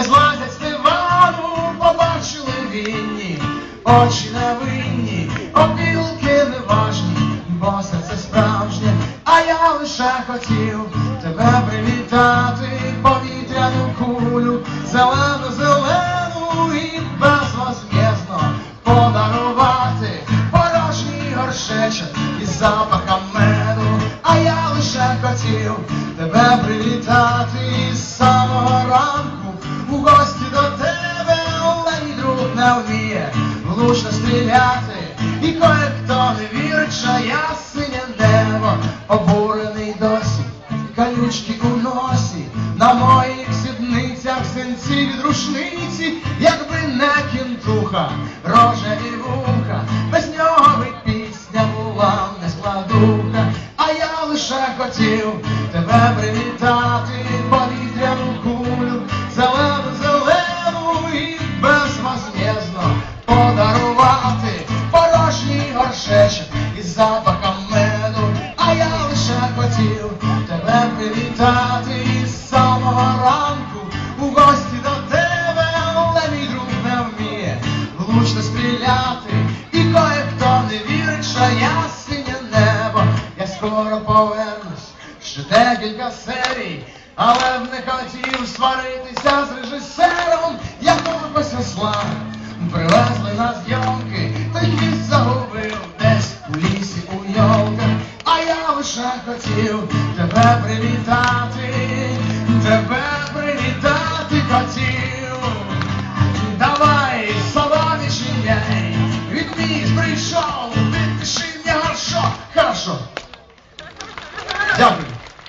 не злазять з дивану, побачили вінні, очі невинні, опілки неважні, бо серце справжнє, а я лише хотів тебе привітати, повітряну кулю, зелену, зелену і безвозмєзно подарувати порожній горшечок із запахом меду, а я лише хотів тебе привітати із не вміє влучно стріляти, і кое-хто не вірить, що я синє небо, обурений досі, калючки у носі, на моїх сідницях синці від рушниці, якби не кінтуха, рожеві вуха, без нього би пісня була не складуха, а я лише хотів тебе привітати, скоро повернусь, ще декілька серій, але б не хотів сваритися з режисером, якого після слави привезли на зйомки, та хвіст загубив десь у лісі у йолках, а я лише хотів тебе привітати, тебе привітати хотів. Давай, сова відчиняй, від мій прийшов.